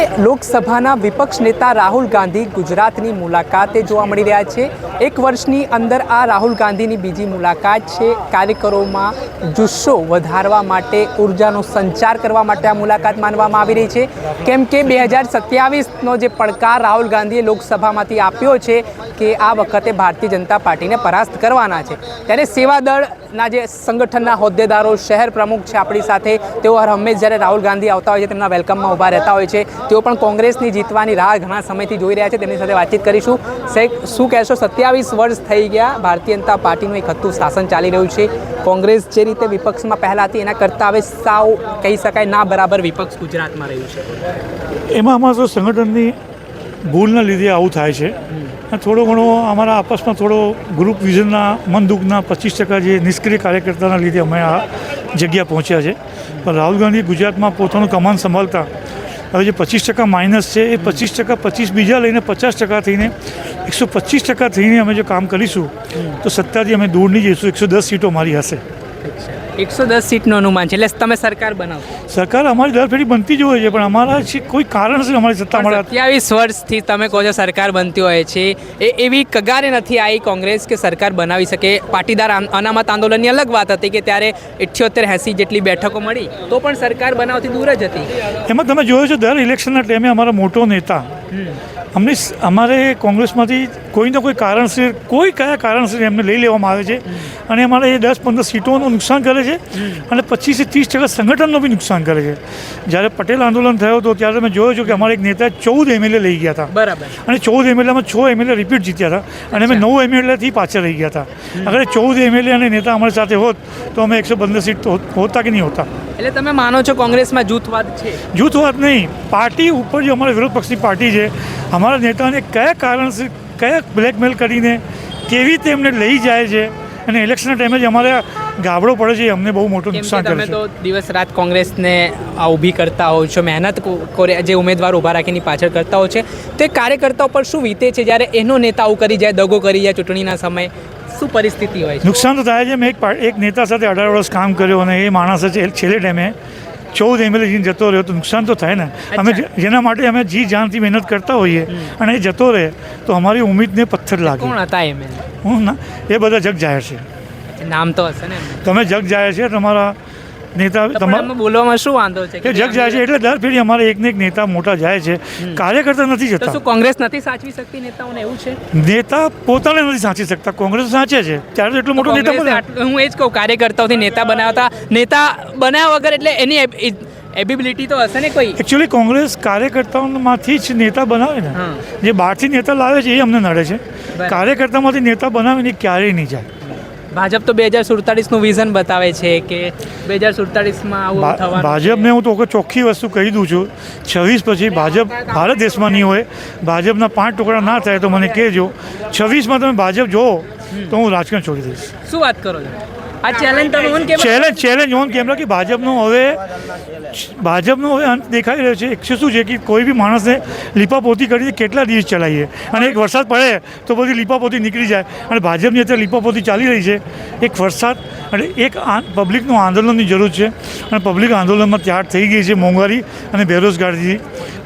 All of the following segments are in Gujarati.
લોકસભાના વિપક્ષ નેતા રાહુલ ગાંધી ગુજરાતની મુલાકાતે જોવા મળી રહ્યા છે. એક વર્ષની અંદર આ રાહુલ ગાંધીની બીજી મુલાકાત છે. કાર્યકરોમાં જુસ્સો વધારવા માટે, ઉર્જાનો સંચાર કરવા માટે આ મુલાકાત માનવામાં આવી રહી છે. કેમ કે બે હજાર સત્યાવીસનો જે પડકાર રાહુલ ગાંધીએ લોકસભામાંથી આપ્યો છે કે આ વખતે ભારતીય જનતા પાર્ટીને પરાસ્ત કરવાના છે. ત્યારે સેવાદળના જે સંગઠનના હોદ્દેદારો શહેર પ્રમુખ છે આપણી સાથે તેઓ હર હંમેશ જ્યારે રાહુલ ગાંધી આવતા હોય છે તેમના વેલકમમાં ઊભા રહેતા હોય છે. તેઓ પણ કોંગ્રેસની જીતવાની રાહ ઘણા સમયથી જોઈ રહ્યા છે. તેમની સાથે વાતચીત કરીશું. શેખ શું કહેશો? સત્યાવીસ વર્ષ થઈ ગયા. ભારતીય જનતા પાર્ટીનું એક હતું શાસન ચાલી રહ્યું છે. કોંગ્રેસ જે રીતે વિપક્ષમાં પહેલાં હતી એના કરતાં હવે સાવ કહી શકાય ના બરાબર વિપક્ષ ગુજરાતમાં રહ્યું છે. એમાં અમારા સંગઠનની ભૂલના લીધે આવું થાય છે થોડો ઘણો અમારા આપસમાં થોડો ગ્રુપ વિઝનના મન દુઃખના પચીસ ટકા જે નિષ્ક્રિય કાર્યકર્તાના લીધે અમે આ જગ્યા પહોંચ્યા છે. પણ રાહુલ ગાંધી ગુજરાતમાં પોતાનું કમાન સંભાળતા, હવે જે પચીસ ટકા માઇનસ છે, એ પચીસ ટકા પચીસ બીજા લઈને પચાસ ટકા થઈને, એકસો પચીસ ટકા થઈને અમે જો કામ કરીશું, તો સત્તાથી અમે દૂર નહીં જઈશું, એકસો દસ સીટો મારી હશે. એકસો દસ સીટનું અનુમાન છે. એટલે તમે સરકાર બનાવશો સરકાર અમારી દર ફેરી બનતી જ હોય છે પણ અમારા છે કોઈ કારણ છે અમારી સત્તા મળે. સત્યાવીસ વર્ષથી તમે કહો છો સરકાર બનતી હોય છે એ એવી કગારે નથી આવી કોંગ્રેસ કે સરકાર બનાવી શકે? પાટીદાર અનામત આંદોલનની અલગ વાત હતી કે ત્યારે ઇઠ્યોતેર એંસી જેટલી બેઠકો મળી તો પણ સરકાર બનાવતી દૂર જ હતી. એમાં તમે જોયો છો દર ઇલેક્શનના ટાઈમે અમારા મોટો નેતા અમને અમારે કોંગ્રેસમાંથી કોઈને કોઈ કારણસર કોઈ કયા કારણસર એમને લઈ લેવામાં આવે છે અને અમારે એ દસ પંદર સીટોનું નુકસાન કરે છે અને પચીસથી ત્રીસ ટકા સંગઠનનું બી નુકસાન કરે છે. જ્યારે પટેલ આંદોલન થયો હતો ત્યારે મેં જોયો છું કે અમારા એક નેતા ચૌદ એમએલએ લઈ ગયા હતા. બરાબર. અને ચૌદ એમએલએમાં છ એમએલએ રિપીટ જીત્યા હતા અને અમે નવ એમએલએથી પાછળ રહી ગયા હતા. અગર ચૌદ એમએલએ અને નેતા અમારી સાથે હોત તો અમે એકસો પંદર સીટ તો હોતા કે નહીં હોતા? એટલે તમે માનો છો કોંગ્રેસમાં જૂથવાદ છે? જૂથવાદ નહીં. પાર્ટી ઉપર જે અમારા વિરોધ પક્ષની પાર્ટી છે અમારા નેતાને કયા કારણથી કયા બ્લેકમેલ કરીને કેવી રીતે એમને લઈ જાય છે? અને ઇલેક્શનના ટાઈમે જ અમારે ગાબડો પડે છે અમને બહુ મોટું નુકસાન કરે તો છે. દિવસ રાત કોંગ્રેસને આ ઊભી કરતા હોય છો મહેનત જે ઉમેદવાર ઊભા રાખીને પાછળ કરતા હોય છે તો એ કાર્યકર્તાઓ પર શું વીતે છે? જ્યારે એનો નેતા આવું કરી જાય દગો કરી જાય ચૂંટણીના સમયે શું પરિસ્થિતિ હોય છે? નુકસાન તો થાય છે. મેં એક એક નેતા સાથે અઢાર વર્ષ કામ કર્યો અને એ માણસ છે છેલ્લે ટાઈમે ચૌદ એમએલએ જઈને જતો રહ્યો તો નુકસાન તો થાય ને. અમે જેના માટે અમે જી જાનથી મહેનત કરતા હોઈએ અને એ જતો રહે તો અમારી ઉમેદને પથ્થર લાગે. કોણ હતા એમએલએ હું ના એ બધા જગ જાહેર છે. નામ તો હશે ને તમે જગ જાય છે તમારા નેતા તમારા બોલવામાં શું વાંધો છે કે જગ જાય છે એટલે દર ફેરી અમારે એક ને એક નેતા મોટા જાય છે. કાર્યકર્તા નથી જતા. શું કોંગ્રેસ નથી સાચવી શકતી નેતાઓને એવું છે? નેતા પોતાને નથી સાચી શકતા કોંગ્રેસ સાચે છે. ત્યારે એટલો મોટો નેતા બને. હું એ જ કહું કાર્યકર્તાઓથી નેતા બનાવતા નેતા બનાવ્યા વગર એટલે એની એબિલિટી તો હશે ને કોઈ? એકચ્યુઅલી કોંગ્રેસ કાર્યકર્તાઓમાંથી જ નેતા બનાવે ને. જે બહારથી નેતા લાવે છે એ અમને નડે છે. કાર્યકર્તામાંથી નેતા બનાવીને ક્યારેય નહીં જાય. ભાજપ તો બે હજાર સુડતાલીસનું વિઝન બતાવે છે કે બે હજાર સુડતાલીસમાં આવું થવાનું ભાજપને હું તો ચોખ્ખી વસ્તુ કહી દઉં છું. છવ્વીસ પછી ભાજપ ભારત દેશમાં નહીં હોય ભાજપના પાંચ ટુકડા ના થાય તો મને કહેજો. છવ્વીસમાં તમે ભાજપ જોવો તો હું રાજકારણ છોડી દઈશ શું વાત કરો છો? આ ચેલેન્જ તમે on camera challenge challenge on camera કે ભાજપનો હવે ભાજપનો હવે અંત દેખાઈ રહ્યો છે. એક શું છે કે કોઈ બી માણસને લીપાપોતી કરીને કેટલા દિવસ ચલાવીએ? અને એક વરસાદ પડે તો બધી લીપાપોતી નીકળી જાય. અને ભાજપની અત્યારે લીપાપોતી ચાલી રહી છે. એક વરસાદ અને એક પબ્લિકનું આંદોલનની જરૂર છે. અને પબ્લિક આંદોલનમાં ત્યાર થઈ ગઈ છે મોંઘવારી અને બેરોજગારી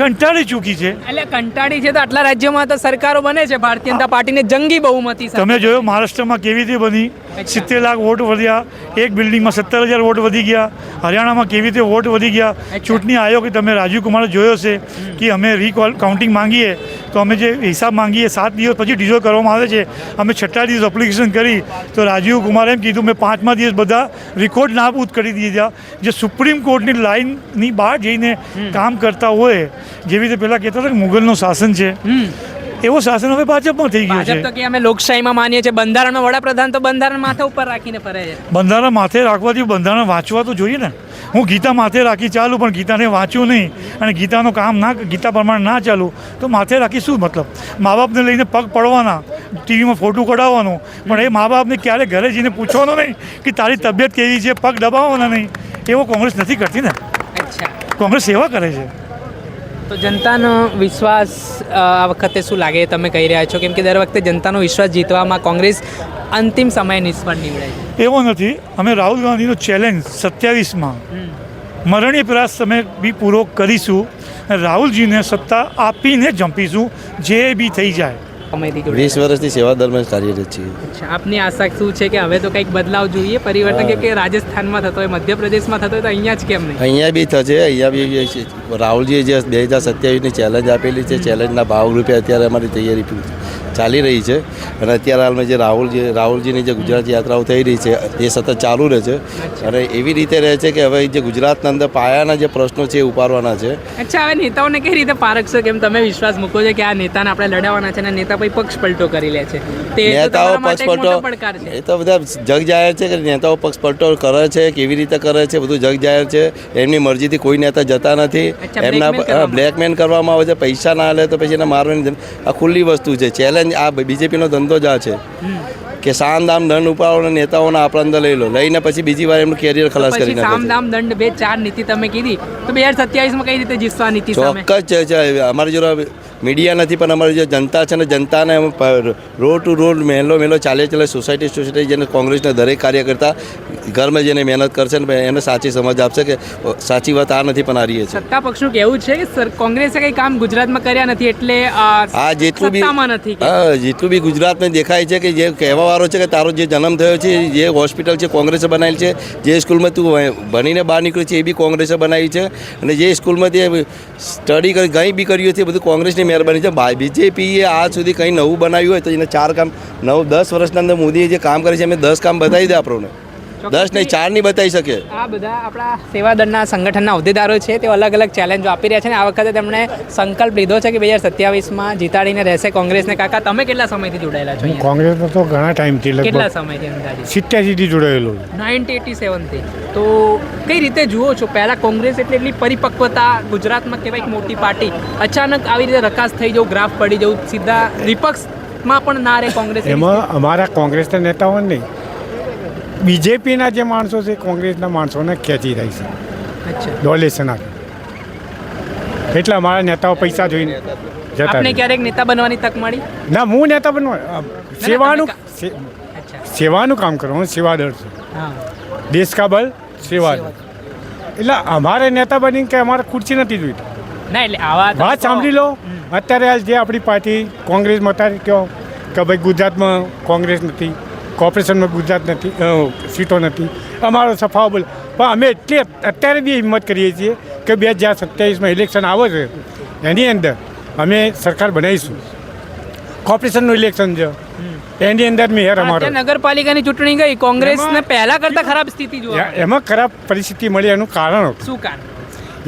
કંટાળી ચૂકી છે. એટલે કંટાળી છે તો આટલા રાજ્યોમાં તો સરકારો બને છે. ભારતીય જનતા પાર્ટીને જંગી બહુમતી તમે જોયો મહારાષ્ટ્રમાં કેવી રીતે બની? સિત્તેર લાખ વોટ વધ્યા. એક બિલ્ડિંગમાં સત્તર હજાર વોટ વધી ગયા. હરિયાણામાં કેવી રીતે વોટ વધી ગયા? ચૂંટણી આયોગે તમે રાજીવ કુમારે જોયો છે કે અમે રીકોલ કાઉન્ટિંગ માંગીએ તો અમે જે હિસાબ માંગીએ સાત દિવસ પછી ડિઝોલ્વ કરવામાં આવે છે. અમે છઠ્ઠા દિવસ એપ્લિકેશન કરી તો રાજીવ કુમારે એમ કીધું મેં પાંચમા દિવસ બધા રેકોર્ડ નાબૂદ કરી દીધા. જે સુપ્રીમ કોર્ટની લાઇનની બહાર જઈને કામ કરતા હોય જેવી રીતે પહેલાં કહેતા હતા કે મુગલનું શાસન છે. એવો શાસન હવે ભાજપમાં થઈ ગયું છે તો કે અમે લોકશાહીમાં માનીએ છીએ. બંધારણમાં વડાપ્રધાન તો બંધારણ માથા ઉપર રાખીને ફરે છે. બંધારણ માથે રાખવાથી બંધારણ વાંચવા તો જોઈએ ને. હું ગીતા માથે રાખી ચાલું પણ ગીતાને વાંચું નહીં. અને ગીતાનું કામ ના ગીતા પ્રમાણે ના ચાલું તો માથે રાખી શું મતલબ? મા બાપને લઈને પગ પડવાના ટીવીમાં ફોટો કઢાવવાનો. પણ એ મા બાપને ક્યારે ઘરે જઈને પૂછવાનો નહીં કે તારી તબિયત કેવી છે? પગ દબાવવાના નહીં. એવો કોંગ્રેસ નથી કરતી ને. કોંગ્રેસ સેવા કરે છે. તો જનતાનો વિશ્વાસ આ વખતે શું લાગે તમે કહી રહ્યા છો? કેમ કે દર વખતે જનતાનો વિશ્વાસ જીતવામાં કોંગ્રેસ અંતિમ સમયે નિષ્ફળ નીવડે છે. એવો નથી. અમે રાહુલ ગાંધીનો ચેલેન્જ સત્યાવીસમાં મરણીય પ્રયાસ તમે બી પૂરો કરીશું રાહુલજીને સત્તા આપીને જંપીશું જે બી થઈ જાય. સમયથી વીસ વર્ષની વર્ષથી સેવા દરમિયાન કાર્યરત છીએ આપની આશા શું છે કે હવે તો કંઈક બદલાવ જોઈએ? પરિવર્તન કે રાજસ્થાનમાં થતો હોય મધ્યપ્રદેશમાં થતો હોય તો અહીંયા જ કેમ નહીં? અહીંયા બી થશે અહીંયા બી રાહુલજીએ જે બે હજાર સત્યાવીસની ચેલેન્જ આપેલી છે ચેલેન્જના ભાવરૂપે અત્યારે અમારી તૈયારી પૂરી. ચાલી રહી છે અને અત્યારે હાલમાં જે રાહુલજી રાહુલજીની જે ગુજરાત યાત્રાઓ થઈ રહી છે એ સતત ચાલુ રહે છે. અને એવી રીતે રહે છે કે હવે જે ગુજરાતના અંદર પાયાના જે પ્રશ્નો છે એ ઉપાડવાના છે. અચ્છા હવે નેતાઓને કઈ રીતે પારખશો કેમ તમે વિશ્વાસ મૂકો છો કે આ નેતાને આપણે લડાવવાના છે અને નેતા પછી પક્ષ પલટો કરી લે છે? નેતાઓ પક્ષ પલટો એ તો બધા જગ જાહેર છે કે નેતાઓ પક્ષ પલટો કરે છે કેવી રીતે કરે છે બધું જગ જાહેર છે. એમની મરજીથી કોઈ નેતા જતા નથી. એમના. બ્લેકમેન કરવામાં આવે છે. પૈસા ના લે તો પછી એને મારવાની આ ખુલ્લી વસ્તુ છે ચેલેન્જ આ બીજેપીનો ધંધો જ આ છે. કે સામ દામ દંડ ઉપાડો નેતાઓના આપણા અંદર લઈ લો. લઈને પછી બીજી વાર એમનું કેરિયર ખલાસ કરી સામ નાખે દામ દંડ બે ચાર નીતિ તમે કીધી. તો બે હજાર સત્યાવીસમાં કઈ રીતે જીતવા નીતિ ચોક્કસ છે છે. અમારી જોડે મીડિયા નથી પણ અમારી જે જનતા છે ને જનતાને રોડ ટુ રોડ મહેલો મહેલો ચાલે ચાલે સોસાયટી સોસાયટી જેને કોંગ્રેસના દરેક કાર્યકર્તા ઘરમાં જઈને મહેનત કરશે ને એને સાચી સમજ આપશે કે સાચી વાત આ નથી પણ આ રહી છે. સત્તા પક્ષનું કહેવું છે કે સર કોંગ્રેસે કંઈ કામ ગુજરાતમાં કર્યા નથી એટલે આ જેટલું બી નથી જેટલું બી ગુજરાતમાં દેખાય છે કે જે કહેવાવાળો છે કે તારો જે જન્મ થયો છે જે હોસ્પિટલ છે કોંગ્રેસે બનાવેલી છે જે સ્કૂલમાં તું ભણીને બહાર નીકળી છે એ બી કોંગ્રેસે બનાવી છે. અને જે સ્કૂલમાં તે સ્ટડી કરી કંઈ બી કર્યું છે એ બધું કોંગ્રેસની મહેરબાની છે. બીજેપીએ આજ સુધી કંઈ નવું બનાવ્યું હોય તો એને ચાર કામ નવ દસ વર્ષના અંદર મોદીએ જે કામ કરે છે એમ દસ કામ બતાવી દે આપણને. દસ નહીં ચાર નહીં બતાવી શકે. આ બધા આપણા સેવાદળના સંગઠનના હોદ્દેદારો છે તેઓ અલગ અલગ ચેલેન્જો આપી રહ્યા છે અને આ વખતે તેમણે સંકલ્પ લીધો છે કે બે હજાર સત્યાવીસમાં જીતાડીને રહેશે કોંગ્રેસને. કાકા તમે કેટલા સમયથી જોડાયેલા છો કોંગ્રેસ તો ઘણા ટાઈમથી કેટલા સમયથી અંદાજે? સિત્યાસીથી જોડાયેલો નાઇન્ટી એટી સેવનથી. તો કઈ રીતે જુઓ છો? પહેલાં કોંગ્રેસ એટલે એટલી પરિપક્વતા ગુજરાતમાં કહેવાય એક મોટી પાર્ટી. અચાનક આવી રીતે રકાસ થઈ જવું ગ્રાફ પડી જવું સીધા વિપક્ષમાં પણ ના રહે કોંગ્રેસ. એમાં અમારા કોંગ્રેસના નેતાઓ નહીં. બીજેપીના જે માણસો છે કોંગ્રેસના માણસોને ખેંચી રહી છે. ડોલેશન આપે એટલે અમારા નેતાઓ પૈસા જોઈને જતા ક્યારેક નેતા બનવાની તક મળી? ના હું નેતા બનવા સેવાનું સેવાનું કામ કરવાનું હું સેવાદળ છું. દેશ કા બલ સેવા એટલે અમારે નેતા બનીને કે અમારે ખુરશી નથી જોઈતી. ના એટલે આવા વાત સાંભળી લો. અત્યારે જે આપણી પાર્ટી કોંગ્રેસમાં અત્યારે કહો કે ભાઈ ગુજરાતમાં કોંગ્રેસ નથી. કોર્પોરેશનમાં ગુજરાત નથી સીટો નથી. અમારો સફાવો બોલ. પણ અમે એટલી અત્યારે બી હિંમત કરીએ છીએ કે બે હજાર સત્યાવીસમાં ઇલેક્શન આવે છે એની અંદર અમે સરકાર બનાવીશું. કોર્પોરેશનનું ઇલેક્શન છે. એની અંદર મેયર અમારો. નગરપાલિકાની ચૂંટણી ગઈ કોંગ્રેસને પહેલાં પહેલા કરતા ખરાબ સ્થિતિ જોવા એમાં ખરાબ પરિસ્થિતિ મળી એનું કારણ હતું. શું કારણ?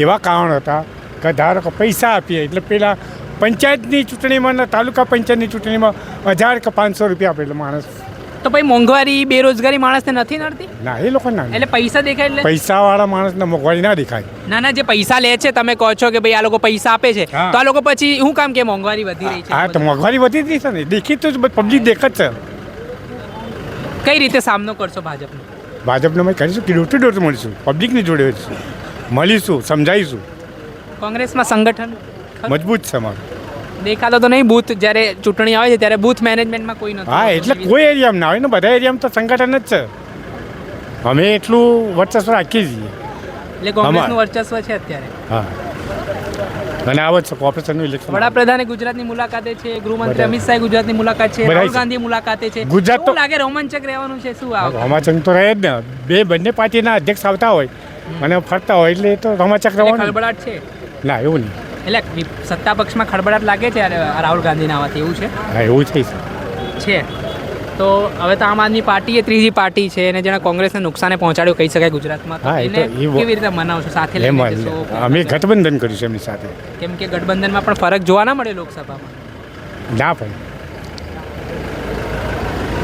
એવા કારણ હતા કે ધારો કે પૈસા આપીએ. એટલે પેલા પંચાયતની ચૂંટણીમાં તાલુકા પંચાયતની ચૂંટણીમાં હજાર કે પાંચસો રૂપિયા આપેલો માણસ. તો પછી મોંઘવારી બેરોજગારી માણસને નથી નડતી? ના એ લોકો ના એટલે પૈસા દેખાય એટલે? પૈસાવાળા માણસને મોંઘવારી ના દેખાય. ના ના જે પૈસા લે છે તમે કહો છો કે ભાઈ આ લોકો પૈસા આપે છે તો આ લોકો પછી શું કામ કે મોંઘવારી વધી રહી હા તો મોંઘવારી વધી રહી છે ને દેખીતું તો પબ્લિક દેખ જ છે. કઈ રીતે સામનો કરશો ભાજપનો? ભાજપને અમે કરીશું કે ડોર ટુ ડોર મળીશું પબ્લિકની જોડે મળીશું સમજાવીશું. કોંગ્રેસમાં સંગઠન? મજબૂત છે અમારું. દેખાતો તો નહીં બૂથ જ્યારે ચૂંટણી આવે છે ત્યારે બૂથ મેનેજમેન્ટમાં કોઈ નથી હા એટલે કોઈ એરિયામાં ના હોય ને બધા એરિયામાં તો સંગઠન જ છે. અમે એટલું વર્ચસ્વ રાખીએ છીએ. એટલે કોંગ્રેસનું વર્ચસ્વ છે અત્યારે. હા. અને આવે છે કોર્પોરેશનનું ઇલેક્શન વડાપ્રધાને ગુજરાતની મુલાકાતે છે ગૃહમંત્રી અમિત શાહ ગુજરાતની મુલાકાત છે રાહુલ. ગાંધી મુલાકાતે છે. ગુજરાત તો- લાગે રોમાંચક રહેવાનું છે શું આ રોમાંચક તો રહે જ ને. બે બંને પાર્ટીના અધ્યક્ષ આવતા હોય અને ફરતા હોય એટલે એ તો રમાચક રહેવાનું. ખળબળાટ છે. ના એવું નહીં. એટલે સત્તા પક્ષમાં ખળબળાટ લાગે છે રાહુલ ગાંધીના આવાથી એવું છે? હા એવું છે છે. તો હવે તો આમ આદમી પાર્ટી એ ત્રીજી પાર્ટી છે અને જેને કોંગ્રેસને નુકસાને પહોંચાડ્યું કહી શકાય ગુજરાતમાં હા, એ તો- કેવી રીતે મનાવશો? સાથે? અમે ગઠબંધન કર્યું છે એમની સાથે. કેમ કે ગઠબંધનમાં પણ ફરક જોવા ના મળે લોકસભામાં. ના ભાઈ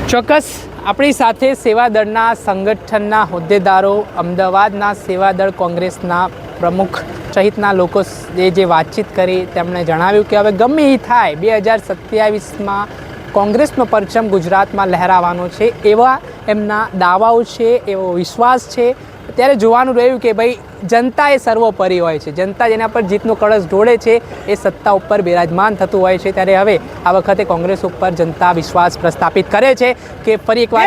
ચોક્કસ આપણી સાથે સેવાદળના સંગઠનના હોદ્દેદારો અમદાવાદના સેવાદળ કોંગ્રેસના પ્રમુખ સહિતના લોકો એ જે વાતચીત કરી તેમણે જણાવ્યું કે હવે ગમે એ થાય, બે હજાર સત્યાવીસમાં કોંગ્રેસનો પરચમ ગુજરાતમાં લહેરાવાનો છે, એવા એમના દાવાઓ છે, એવો વિશ્વાસ છે. ત્યારે જોવાનું રહ્યું કે ભાઈ જનતા એ સર્વોપરી હોય છે. જનતા જેના પર જીતનો કળશ ઢોળે છે એ સત્તા ઉપર બિરાજમાન થતું હોય છે. ત્યારે હવે આ વખતે કોંગ્રેસ ઉપર જનતા વિશ્વાસ પ્રસ્થાપિત કરે છે કે ફરી એકવાર.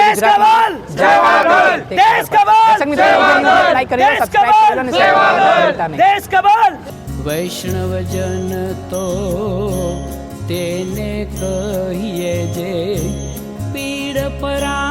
વૈષ્ણવજન તો તેને કહીએ જે પીડ પરા